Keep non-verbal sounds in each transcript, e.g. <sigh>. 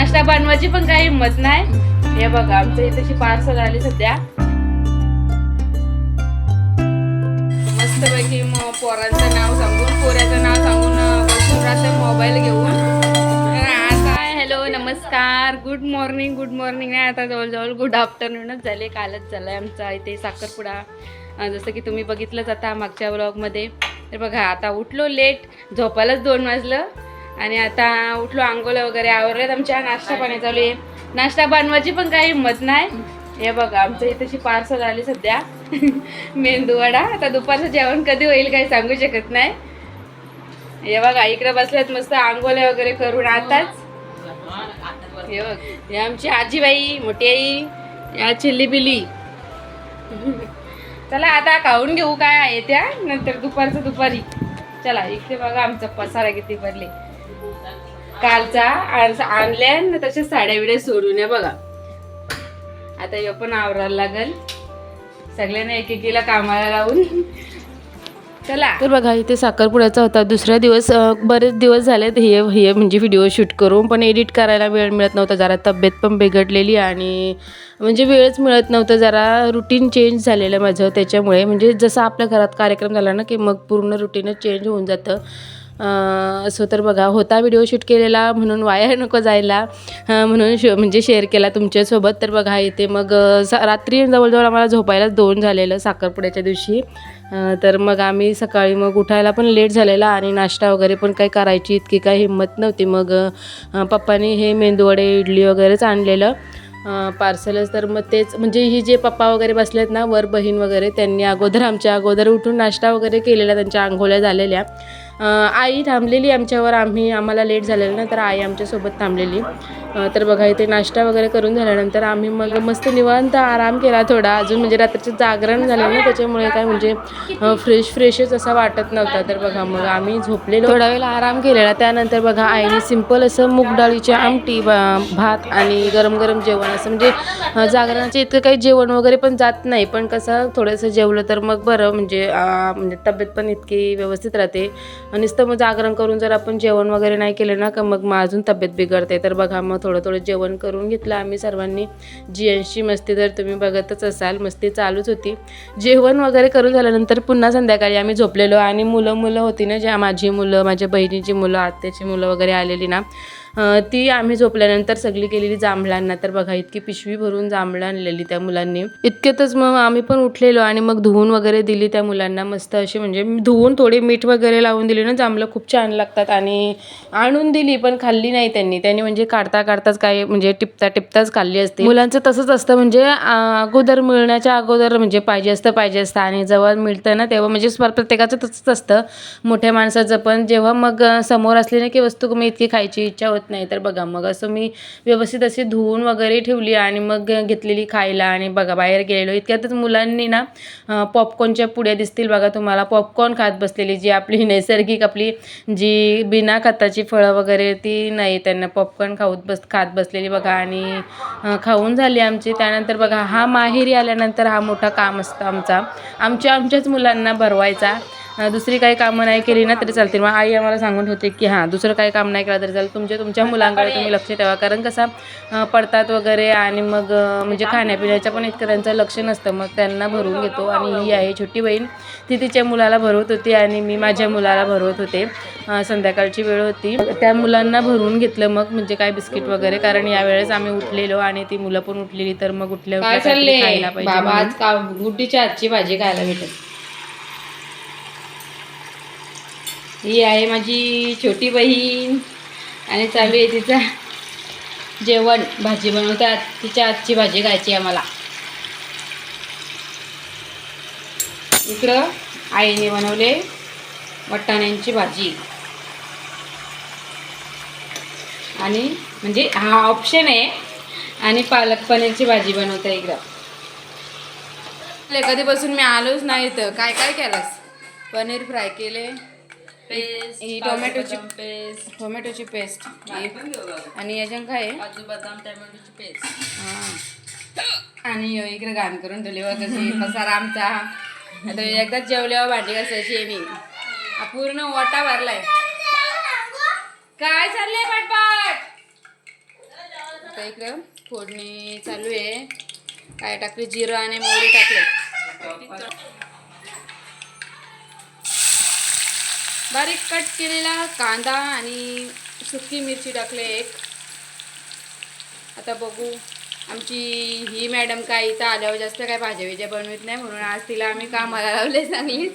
नाश्ता बनवायची पण काही हिंमत नाही. हे बघा आमच्या इथे पार्सल आली सध्या. मस्तपैकी मग पोरांचं नाव सांगून पोऱ्याचं नाव सांगून बसून मोबाईल घेऊन. आता हॅलो नमस्कार. गुड मॉर्निंग गुड मॉर्निंग नाही आता जवळजवळ गुड आफ्टरनूनच झाले कालच झालं आहे आमचा इथे साखरपुडा. जसं की तुम्ही बघितलंच आता मागच्या ब्लॉगमध्ये तर बघा आता उठलो लेट झोपायलाच दोन वाजलं. आणि आता उठलो आंघोळ्या वगैरे आवरल्यात आमच्या नाश्ता पाणी चालू आहे. नाश्ता बनवायची पण काही हिंमत नाही. हे बघा आमच्या इथे पार्सल आली सध्या. <laughs> मेंदूवडा आता दुपारचं जेवण कधी होईल काही सांगू शकत नाही. हे बघा इकडे बसल्यात मस्त आंघोळ्या वगैरे करून आताच. हे बघ हे आमची आजीबाई मोठी आई या चिल्ली बिली <laughs> चला आता खाऊन घेऊ काय आहे त्या. नंतर दुपारचं दुपारी. चला इकडे बघा आमचा पसारा किती भरले. कालचा आणल्या ना तसे साड्या बिड्या सोडून या बघा. आता हे पण आवरायला लागल. सगळ्यांना एकेकीला कामाला लावून. चला. तर बघा इथे साखरपुड्याचा होता. दुसरा दिवस बरेच दिवस झालेत. हे हे म्हणजे व्हिडिओ शूट करून पण एडिट करायला वेळ मिळत नव्हता. जरा तब्येत पण बिघडलेली आणि म्हणजे वेळच मिळत नव्हतं. जरा रुटीन चेंज झालेलं माझं. त्याच्यामुळे म्हणजे जसं आपल्या घरात कार्यक्रम झाला ना की मग पूर्ण रुटीनच चेंज होऊन जातं. असं तर बघा होता व्हिडिओ शूट केलेला म्हणून वाया <laughs> नको जायला. म्हणून श म्हणजे शेअर केला तुमच्यासोबत. तर बघा इथे मग स- रात्री जवळजवळ आम्हाला झोपायला दोन झालेलं साखरपुड्याच्या दिवशी. तर मग आम्ही सकाळी मग उठायला पण लेट झालेला आणि नाश्ता वगैरे पण काही करायची इतकी काही हिंमत नव्हती. मग पप्पानी हे मेंदूवडे इडली वगैरेच आणलेलं. पार्सलच तर मग तेच म्हणजे ही जे पप्पा वगैरे बसलेत ना वर बहीण वगैरे त्यांनी अगोदर आमच्या अगोदर उठून नाश्ता वगैरे केलेला त्यांच्या आंघोळ्या झालेल्या. आई थांबलेली आमच्यावर आम्ही आम्हाला लेट झालेलं ना तर आई आमच्यासोबत थांबलेली. तर बघा इथे नाश्ता वगैरे करून झाल्यानंतर आम्ही मग मस्त निवांत आराम केला थोडा. अजून म्हणजे रात्रीचं जागरण झालं ना त्याच्यामुळे काय म्हणजे फ्रेश फ्रेशच असा वाटत नव्हता. तर बघा मग आम्ही झोपलेलो. थोडा वेळ आराम केलेला. त्यानंतर बघा आईने सिंपल असं मूग डाळीची आमटी भात आणि गरम गरम जेवण असं म्हणजे जागरणाचे इतकं काही जेवण वगैरे पण जात नाही. पण कसं थोडंसं जेवलं तर मग बरं म्हणजे म्हणजे तब्येत पण इतकी व्यवस्थित राहते. आणि नुसतं मग जागरण करून जर आपण जेवण वगैरे नाही केलं ना का मग मग अजून तब्येत बिघडते. तर बघा मग थोडं थोडं जेवण करून घेतलं आम्ही सर्वांनी. जी मस्ती तर तुम्ही बघतच असाल मस्ती चालूच होती. जेवण वगैरे करून झाल्यानंतर पुन्हा संध्याकाळी आम्ही झोपलेलो आणि मुलं मुलं होती ना ज्या माझी मुलं माझ्या बहिणीची मुलं आत्याची मुलं वगैरे आलेली ना ती आम्ही झोपल्यानंतर सगळी केलेली जांभळांना तर बघा इतकी पिशवी भरून जांभळं आणलेली त्या मुलांनी. इतक्यातच मग आम्ही पण उठलेलो आणि मग धुवून वगैरे दिली त्या मुलांना मस्त अशी म्हणजे धुवून थोडी मीठ वगैरे लावून दिली ना जांभळं खूप छान लागतात आणि आणून दिली पण खाल्ली नाही त्यांनी. त्यांनी म्हणजे काढता काढताच काय म्हणजे टिपता टिपताच खाल्ली असते. मुलांचं तसंच असतं म्हणजे अगोदर मिळण्याच्या अगोदर म्हणजे पाहिजे असतं पाहिजे असतं आणि जेव्हा मिळतं ना तेव्हा म्हणजे स्व- प्रत्येकाचं तसंच असतं. मोठ्या माणसाचं पण जेव्हा मग समोर असली ना की वस्तू मी इतकी खायची इच्छा होती नाही. तर बघा मग असं मी व्यवस्थित अशी धुवून वगैरे ठेवली आणि मग घेतलेली खायला आणि बघा बाहेर गेलेलो. इतक्यातच मुलांनी ना पॉपकॉर्नच्या पुड्या दिसतील बघा तुम्हाला. पॉपकॉर्न खात बसलेली जी आपली <laughs> नैसर्गिक आपली जी बिना खताची फळं वगैरे ती नाही. त्यांना पॉपकॉर्न खाऊत बस खात बसलेली बघा आणि खाऊन झाली आमची. त्यानंतर बघा हा माहेरी आल्यानंतर हा मोठा काम असतं आमचा. आमच्या आमच्याच मुलांना भरवायचा. दुसरी काही कामं नाही केली ना तरी चालतील. मग आई आम्हाला सांगून होते की हां दुसरं काही काम नाही केलं तरी चालेल. तुमच्या तुमच्या मुलांकडे तुम्ही लक्ष ठेवा. कारण कसं पडतात वगैरे आणि मग म्हणजे खाण्यापिण्याचं पण इतकं त्यांचं लक्ष नसतं. मग त्यांना भरवून घेतो. आणि ही आहे छोटी बहीण. ती तिच्या मुलाला भरवत होती आणि मी माझ्या मुलाला भरवत होते. संध्याकाळची वेळ होती. त्या मुलांना भरवून घेतलं मग म्हणजे काय बिस्किट वगैरे. कारण यावेळेस आम्ही उठलेलो आणि ती मुलं पण उठलेली. तर मग उठल्या खायला पाहिजे बाबा म्हणून. आज का गुड्डीच्या हातची भाजी खायला भेटेल. ही आहे माझी छोटी बहीण. आणि चालू आहे तिचा जेवण भाजी बनवतात. तिच्या आजची भाजी खायची आहे मला इकडं आईने बनवले वटाण्यांची भाजी. आणि म्हणजे हा ऑप्शन आहे. आणि पालक पनीरची भाजी बनवता इकडं. कधीपासून मी आलोच नाही तर काय काय केलंस? पनीर फ्राय केले. पेस्ट ही टोमॅटोची पेस्ट. टोमॅटोची पेस्ट आणि याच्यात काय? काजू बदाम टोमॅटोची पेस्ट. हा. आणि इकडे घाण करून ठेवली कशी पसारा आमचा आता एकदाच जेवल्यावर भांडी घासायची मी. पूर्ण ओटा भरलाय. काय चाललंय पटपट? आता इकडं फोडणी चालू आहे. काय टाकले? जिरं आणि मोहरी टाकले. बारीक कट केलेला कांदा आणि सुकी मिरची टाकले एक. आता बघू आमची ही मॅडम काय इथं आल्यावर जास्त काय भाज्या बिज्या बनवत नाही म्हणून आज तिला आम्ही कामाला लावले चांगलीच.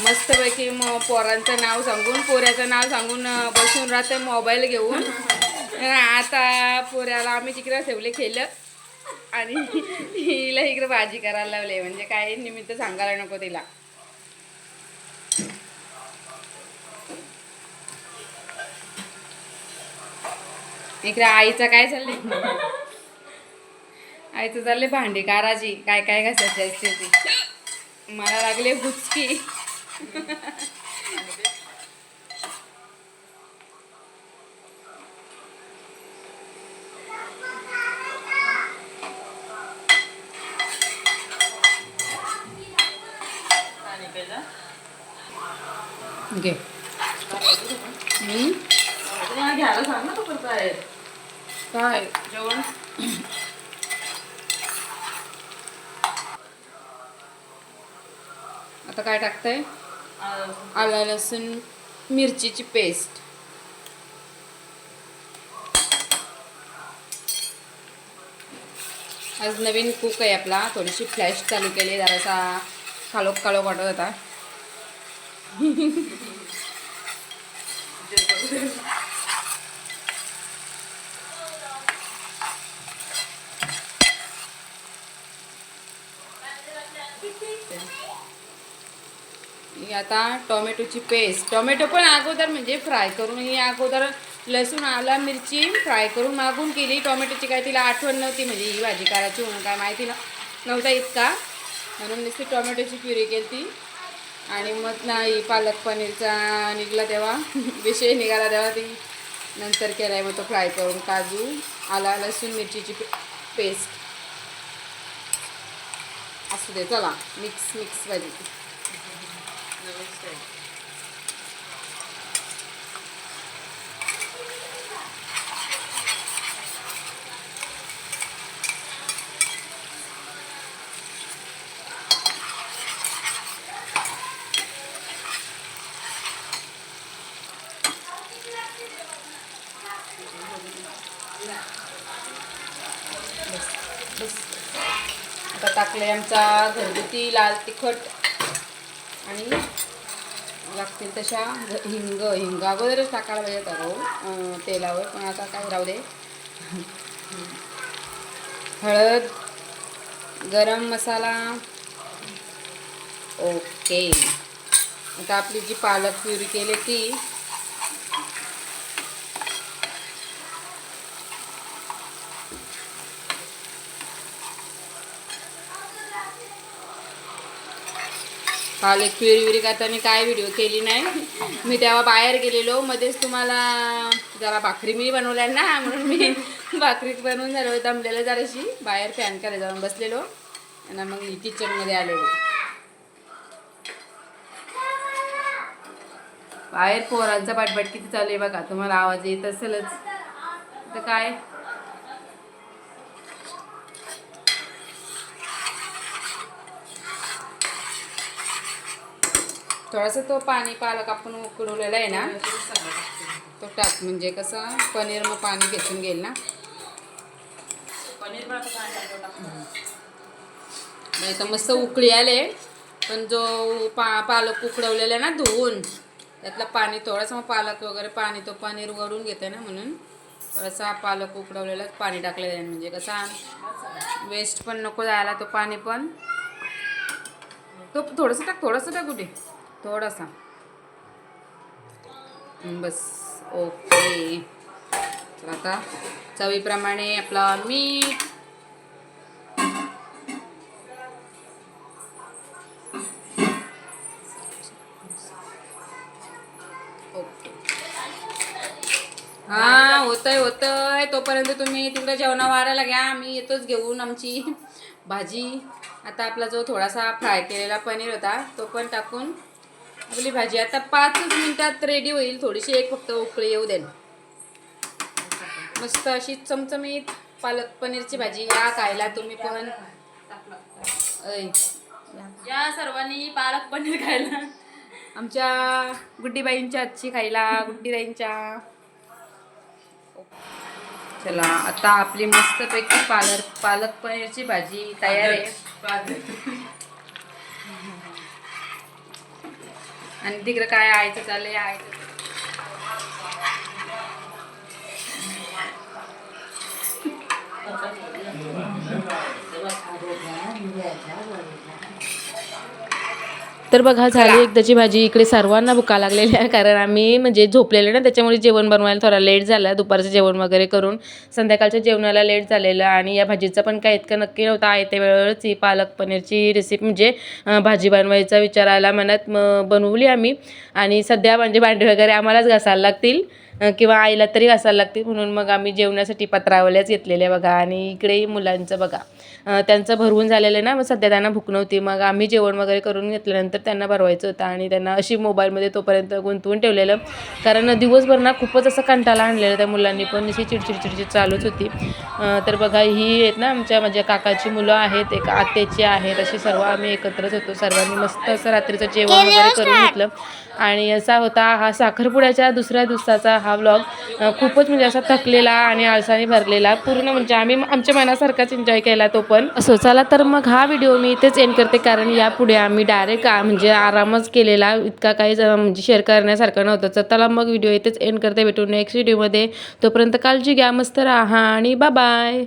मस्तपैकी मग पोरांचं नाव सांगून पोऱ्याचं नाव सांगून बसून राहते मोबाईल घेऊन. आता पोऱ्याला आम्ही तिकडे ठेवले खेळलं आणि हिला इकडे भाजी करायला लावले म्हणजे काय निमित्त सांगायला नको तिला. इकडे आईचं काय चाललंय? आईचं चाललंय भांडी काराजी काय काय घासायची मला लागले गुचकी. घ्यायला सांग ना तू आहे. काय? जेवण? आता काय टाकताय? आला लसूण मिरचीची पेस्ट. आज नवीन कुक आहे आपला थोडीशी फ्लॅश चालू केली जरासा कालोख कालोख वाटत होता. ही आता टोमॅटोची पेस्ट. टोमॅटो पण अगोदर म्हणजे फ्राय करून ही अगोदर लसूण आला मिरची फ्राय करून मागून केली. टोमॅटोची काय तिला आठवण नव्हती म्हणजे ही भाजी करायची म्हणून काय माहिती नव्हता इतका. म्हणून नुसती टोमॅटोची प्युरी केली ती आणि मग नाही पालक पनीरचा निघाला तेव्हा. <laughs> विषय निघाला तेव्हा ती नंतर केलाय मग तो फ्राय करून काजू आला लसूण मिरचीची पेस्ट. असू दे चला. मिक्स मिक्स भाजी. बस आता टाकलं आमचा घरगुती लाल तिखट आणि लागतील तशा घ- हिंग हिंग अगोदरच टाकायला पाहिजे होता तेलावर पण आता काय राहू दे. हळद गरम मसाला. ओके. आता आपली जी पालक प्युरी केली ती काल एक प्युरी विरी करताना मी काय व्हिडिओ केली नाही. मी तेव्हा बाहेर गेलेलो. मध्येच तुम्हाला जरा भाकरी मी बनवल्या ना म्हणून मी भाकरी बनवून झालो. दमलेलं जराशी. बाहेर फॅन करायला जाऊन बसलेलो. आणि मग किचनमध्ये आलेलो. बाहेर पोरांचा पाठपाठ किती चालू आहे बघा. तुम्हाला आवाज येत असेलच. तर काय? थोडासा तो पाणी पालक आपण उकडवलेला आहे ना तो टाक. म्हणजे कसं पनीर मग पाणी घेतून घेईल ना. पनीर नाही तर मस्त उकळी आले. पण जो पा पालक उकडवलेला आहे ना धुवून त्यातलं पाणी थोडंसं मग पालक वगैरे पाणी तो पनीर वरून घेते ना म्हणून. थोडासा पालक उकडवलेला पाणी टाकलेलं आहे. म्हणजे कसा वेस्ट पण नको जायला तो पाणी पण. तो थोडंसं टाक थोडंसं टाक कुठे? थोडासा. बस ओके. तर आता चवीप्रमाणे आपला मीठ. ओके. हा होतंय होतंय. तोपर्यंत तुम्ही तिकडे जेवणा वाढायला घ्या. आम्ही येतोच घेऊन आमची भाजी. आता आपला जो थोडासा फ्राय केलेला पनीर होता तो पण टाकून आपली भाजी. आता पाचच मिनिटात रेडी होईल. थोडीशी एक फक्त उकळी येऊ दे मस्त अशी चमचमीत पालक पनीरची भाजी या खायला तुम्ही पण. ऐ, या सर्वांनी पालक पनीर खायला. आमच्या गुड्डीबाईंच्या आजची खायला गुड्डीबाईंच्या. चला आता आपली मस्तपैकी पालक पालक पनीरची भाजी तयार आहे. आणि तिकडं काय आयचं चाललंय आयचं तर बघा झाली एकदाची भाजी. इकडे सर्वांना भुका लागलेल्या आहे कारण आम्ही म्हणजे झोपलेले ना त्याच्यामुळे जेवण बनवायला थोडा लेट झाला. दुपारचं जेवण वगैरे करून संध्याकाळच्या जेवणाला लेट झालेलं आणि या भाजीचं पण काही इतकं नक्की नव्हतं. आहे त्या वेळेवरच ही पालक पनीरची रेसिपी म्हणजे भाजी बनवायचा विचार आला मनात मग बनवली आम्ही. आणि सध्या म्हणजे भांडी वगैरे आम्हालाच घासायला लागतील. किंवा आईला तरी घासायला लागते. म्हणून मग आम्ही जेवणासाठी पत्रावल्याच घेतलेल्या बघा. आणि इकडे मुलांचं बघा. त्यांचं भरवून झालेलं आहे ना मग सध्या त्यांना भूक नव्हती. मग आम्ही जेवण वगैरे करून घेतल्यानंतर त्यांना भरवायचं होतं. आणि त्यांना अशी मोबाईलमध्ये तोपर्यंत गुंतवून ठेवलेलं. कारण दिवसभर ना खूपच असं कंटाळा आणलेलं त्या मुलांनी पण. अशी चिडचिड चिडचिड चालूच होती. तर बघा ही आहेत ना आमच्या माझ्या काकाची मुलं आहेत. एक आत्याची आहेत. अशी सर्व आम्ही एकत्रच होतो. सर्वांनी मस्त असं रात्रीचं जेवण वगैरे करून घेतलं. आणि असा होता हा साखरपुड्याच्या दुसऱ्या दिवसाचा हा व्लॉग खूपच म्हणजे असा थकलेला आणि आळसाने भरलेला पूर्ण म्हणजे आम्ही आमच्या मनासारखाच एन्जॉय केला तो पण. असो चला तर मग हा व्हिडिओ मी इथेच एंड करते कारण यापुढे आम्ही डायरेक्ट म्हणजे आरामच केलेला इतका काही म्हणजे शेअर करण्यासारखं नव्हतं. चला मग व्हिडिओ इथेच एंड करते भेटू नेक्स्ट व्हिडिओमध्ये तोपर्यंत काळजी घ्या मस्त राहा आणि बाय